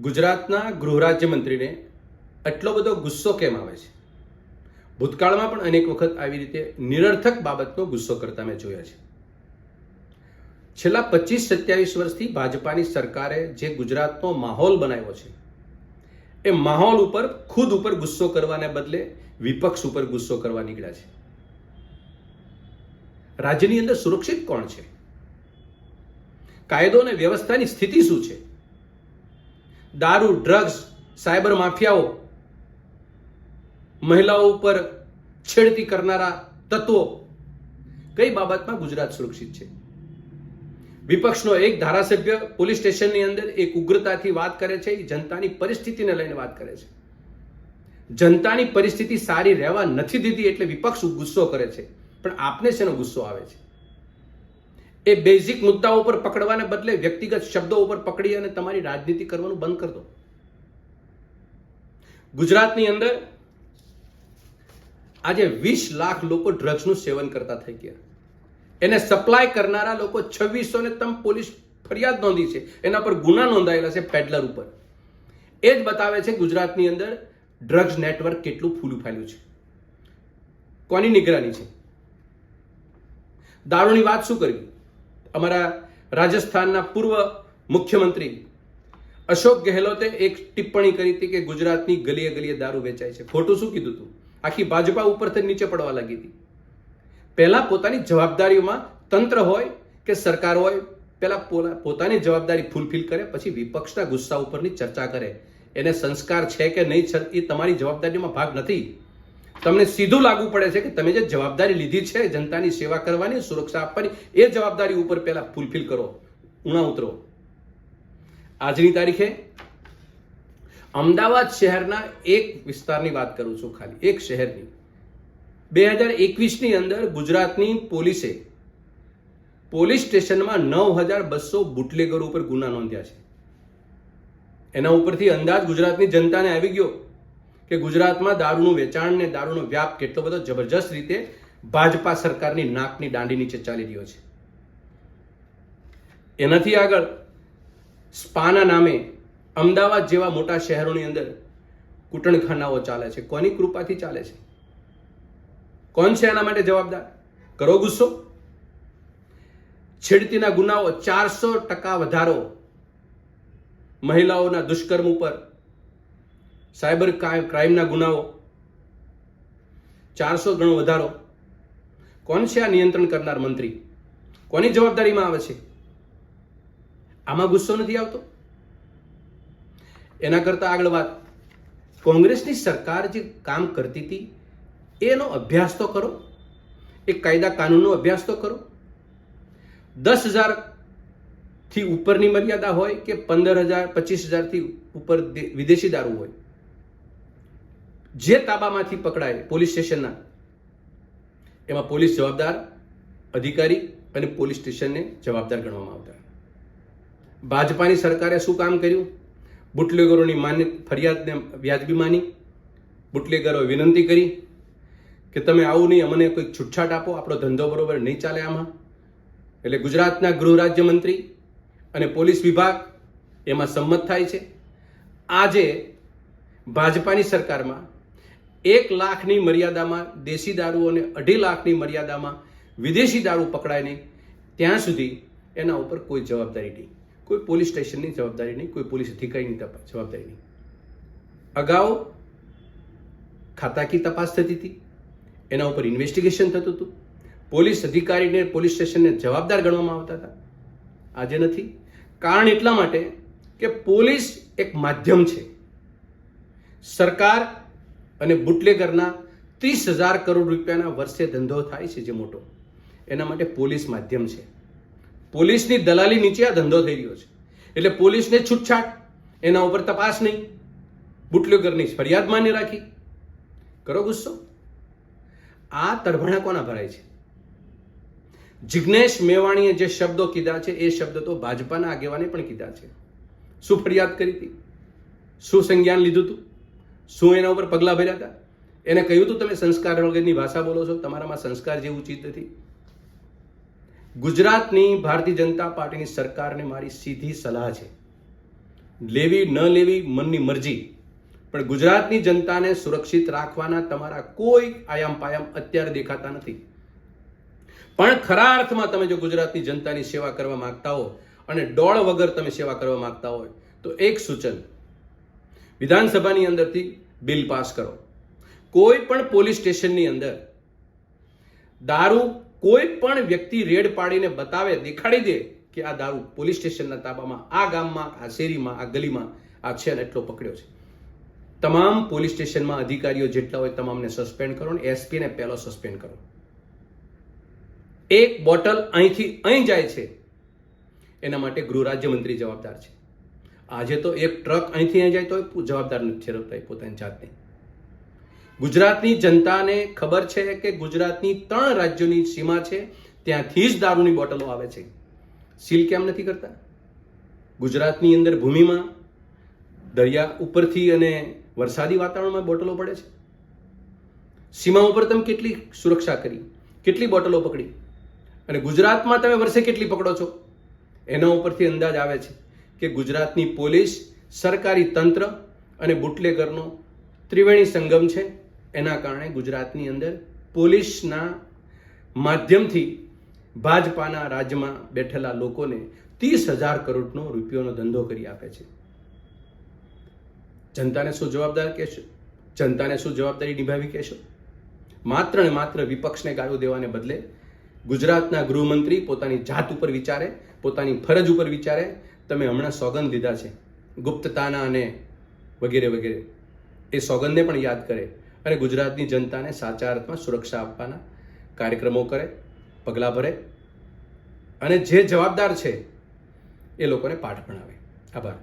ગુજરાતના ગૃહ રાજ્યમંત્રીને આટલો બધો ગુસ્સો કેમ આવે છે? ભૂતકાળમાં પણ અનેક વખત આવી રીતે નિરર્થક બાબતનો ગુસ્સો કરતા મેં જોયા છે. છેલ્લા પચીસ સત્યાવીસ વર્ષથી ભાજપાની સરકારે જે ગુજરાતનો માહોલ બનાવ્યો છે, એ માહોલ ઉપર, ખુદ ઉપર ગુસ્સો કરવાને બદલે વિપક્ષ ઉપર ગુસ્સો કરવા નીકળ્યા છે. રાજ્યની અંદર સુરક્ષિત કોણ છે? કાયદો અને વ્યવસ્થાની સ્થિતિ શું છે? દારૂ ડ્રગ્સ સાયબર માફિયાઓ મહિલાઓ ઉપર છેડતી કરનારા તત્વો કઈ બાબતમાં ગુજરાત સુરક્ષિત છે? વિપક્ષનો એક ધારાસભ્ય પોલીસ સ્ટેશનની અંદર એક ઉગ્રતાથી વાત કરે છે, એ જનતાની પરિસ્થિતિને લઈને વાત કરે છે. જનતાની પરિસ્થિતિ સારી રહેવા નથી દીધી એટલે વિપક્ષ ગુસ્સો કરે છે. પણ આપને શેનો ગુસ્સો આવે છે? એ બેઝિક મુદ્દાઓ ઉપર પકડવાને બદલે વ્યક્તિગત શબ્દો ઉપર પકડી અને તમારી રાજનીતિ કરવાનું બંધ કરી દો. ગુજરાતની અંદર આજે વીસ લાખ લોકો ડ્રગ્સનું સેવન કરતા થઈ ગયા. એને સપ્લાય કરનારા લોકો છવ્વીસો ને તમ પોલીસ ફરિયાદ નોંધી છે. એના પર ગુના નોંધાયેલા છે પેડલર ઉપર. એ જ બતાવે છે ગુજરાતની અંદર ડ્રગ્સ નેટવર્ક કેટલું ફૂલું ફાયલું છે. કોની નિગરાની છે? દારૂની વાત શું કરવી? અમારા રાજસ્થાનના પૂર્વ મુખ્યમંત્રી અશોક ગેહલોતે એક ટિપ્પણી કરી હતી કે ગુજરાતની ગલીએ ગલીએ દારૂ વેચાય છે. ખોટું શું કીધું હતું આખી ભાજપા ઉપરથી નીચે પડવા લાગી હતી. પહેલા પોતાની જવાબદારીઓમાં તંત્ર હોય કે સરકાર હોય, પહેલાં પોતાની જવાબદારી ફૂલફિલ કરે, પછી વિપક્ષના ગુસ્સા ઉપરની ચર્ચા કરે. એને સંસ્કાર છે કે નહીં એ તમારી જવાબદારીમાં ભાગ નથી. તમને સીધું લાગુ પડે છે કે તમે જે જવાબદારી લીધી છે જનતાની સેવા કરવાની, સુરક્ષા આપવાની, એ જવાબદારી ઉપર પહેલા ફૂલફિલ કરો, ઉણા ઉતરો. આજની તારીખે અમદાવાદ શહેરના એક વિસ્તારની વાત કરું છું ખાલી, એક શહેરની. બે હજાર એકવીસની અંદર ગુજરાતની પોલીસે પોલીસ સ્ટેશનમાં નવ હજાર બસો બુટલેગરો ઉપર ગુના નોંધ્યા છે. એના ઉપરથી અંદાજ ગુજરાતની જનતાને આવી ગયો. કે ગુજરાતમાં દારૂનું વેચાણ ને દારૂનો વ્યાપ કેટલો બધો જબરજસ્ત રીતે ભાજપા સરકારની નાકની દાંડી નીચે ચાલી રહ્યો છે. એનાથી આગળ સ્પાના નામે અમદાવાદ જેવા મોટા શહેરોની અંદર કૂટણખાનાઓ ચાલે છે. કોની કૃપાથી ચાલે છે? કોણ છે એના માટે જવાબદાર? કરો ગુસ્સો. છેડતીના ગુનાઓ ચારસો ટકા વધારો મહિલાઓના દુષ્કર્મ ઉપર સાયબર ક્રાઇમ- ક્રાઇમના ગુનાઓ. ચારસો ગણો વધારો. કોણ છે આ નિયંત્રણ કરનાર મંત્રી? કોની જવાબદારીમાં આવે છે? આમાં ગુસ્સો નથી આવતો? એના કરતા આગળ વાત. કોંગ્રેસની સરકાર જે કામ કરતી હતી, એનો અભ્યાસ તો કરો. એ કાયદા કાનૂનનો અભ્યાસ તો કરો. દસ હજારથી ઉપરની મર્યાદા હોય કે પંદર હજાર, પચીસ હજારથી ઉપર વિદેશી દારૂ હોય? જે તાબામાંથી પકડાય પોલીસ સ્ટેશનના, એમાં પોલીસ જવાબદાર, અધિકારી અને પોલીસ સ્ટેશનને જવાબદાર ગણવામાં આવતા. ભાજપાની સરકારે શું કામ કર્યું? બુટલેગરોની માન્ય ફરિયાદને વ્યાજબી માની. બુટલેગરોએ વિનંતી કરી કે તમે આવું નહીં, અમને કોઈ છૂટછાટ આપો, આપણો ધંધો બરોબર નહીં ચાલે આમાં. એટલે ગુજરાતના ગૃહ રાજ્યમંત્રી અને પોલીસ વિભાગ એમાં સંમત થાય છે. આજે ભાજપાની સરકારમાં એક લાખની મર્યાદામાં દેશી દારૂ અને અઢી લાખની મર્યાદામાં વિદેશી દારૂ પકડાય નહીં, ત્યાં સુધી એના ઉપર કોઈ જવાબદારી નહીં. કોઈ પોલીસ સ્ટેશનની જવાબદારી નહીં, કોઈ પોલીસ અધિકારીની જવાબદારી નહીં. અગાઉ ખાતાકી તપાસ થતી હતી, એના ઉપર ઇન્વેસ્ટિગેશન થતું હતું. પોલીસ અધિકારીને પોલીસ સ્ટેશનને જવાબદાર ગણવામાં આવતા હતા. આજે નથી. કારણ એટલા માટે કે પોલીસ એક માધ્યમ છે. સરકાર અને બુટલેગરના ત્રીસ હજાર કરોડ રૂપિયાના વર્ષે ધંધો થાય છે જે મોટો. એના માટે પોલીસ માધ્યમ છે. પોલીસની દલાલી નીચે આ ધંધો થઈ રહ્યો છે. એટલે પોલીસને છૂટછાટ, એના ઉપર તપાસ નહીં. બુટલેગરની ફરિયાદ માન્ય રાખી. કરો ગુસ્સો. આ તડભણા કોના ભરાય છે? જિજ્ઞેશ મેવાણીએ જે શબ્દો કીધા છે, એ શબ્દ તો ભાજપાના આગેવાને પણ કીધા છે. શું ફરિયાદ કરી હતી? શું સંજ્ઞાન લીધું હતું? શું એના ઉપર પગલાં ભર્યા હતા? એને કહ્યું હતું તમે સંસ્કાર વગરની ભાષા બોલો છો, તમારામાં સંસ્કાર જેવું ચિત્ત નથી. ગુજરાતની ભારતીય જનતા પાર્ટીની સરકારને મારી સીધી સલાહ છે. લેવી, ન લેવી, મનની મરજી. પણ ગુજરાતની જનતાને સુરક્ષિત રાખવાના તમારા કોઈ આયામ પાયામ અત્યારે દેખાતા નથી. પણ ખરા અર્થમાં તમે જો ગુજરાતની જનતાની સેવા કરવા માંગતા હો અને ડોળ વગર તમે સેવા કરવા માંગતા હોય, તો એક સૂચન વિધાનસભાની અંદરથી બિલ પાસ કરો. કોઈ પણ પોલીસ સ્ટેશનની અંદર દારૂ કોઈ પણ વ્યક્તિ રેડ પાડીને બતાવે, દેખાડી દે કે આ દારૂ પોલીસ સ્ટેશનના તાબામાં, આ ગામમાં, આ શેરીમાં, આ ગલીમાં, આ છે એટલો પકડ્યો છે. તમામ પોલીસ સ્ટેશનમાં અધિકારીઓ જેટલા હોય તમામને સસ્પેન્ડ કરો ને એસપીને પહેલો સસ્પેન્ડ કરો. એક બોટલ અહીંથી અહીં જાય છે. એના માટે ગૃહ રાજ્યમંત્રી જવાબદાર છે. આજે તો એક ટ્રક અહીંથી અહીં જાય તો જવાબદાર નથી ઠેરવતા પોતાની જાતને. ગુજરાતની જનતાને ખબર છે કે ગુજરાતની ત્રણ રાજ્યોની સીમા છે, ત્યાંથી જ દારૂની બોટલો આવે છે. સીલ કેમ નથી કરતા? ગુજરાતની અંદર ભૂમિમાં દરિયા ઉપરથી અને વરસાદી વાતાવરણમાં બોટલો પડે છે. સીમા ઉપર તમે કેટલી સુરક્ષા કરી, કેટલી બોટલો પકડી? અને ગુજરાતમાં તમે વર્ષે કેટલી પકડો છો? એના ઉપરથી અંદાજ આવે છે. કે ગુજરાતની પોલીસ, સરકારી તંત્ર અને બુટલેગરનો ત્રિવેણી સંગમ છે. એના કારણે ગુજરાતની અંદર પોલીસના માધ્યમથી ભાજપાના રાજ્યમાં બેઠેલા લોકોને ત્રીસ હજાર કરોડનો રૂપિયોનો ધંધો કરી આપે છે. જનતાને શું જવાબદાર કહેશો? જનતાને શું જવાબદારી નિભાવી કહેશો? માત્ર ને માત્ર વિપક્ષને ગાળો દેવાને બદલે ગુજરાતના ગૃહમંત્રી પોતાની જાત ઉપર વિચારે, પોતાની ફરજ ઉપર વિચારે તમે હમણાં સોગંદ લીધા છે. ગુપ્તતાના અને વગેરે વગેરે. એ સોગંદને પણ યાદ કરે. અને ગુજરાતની જનતાને સાચા અર્થમાં સુરક્ષા આપવાના કાર્યક્રમો કરે, પગલાં ભરે અને જે જવાબદાર છે એ લોકોને પાઠ ભણાવે. આભાર.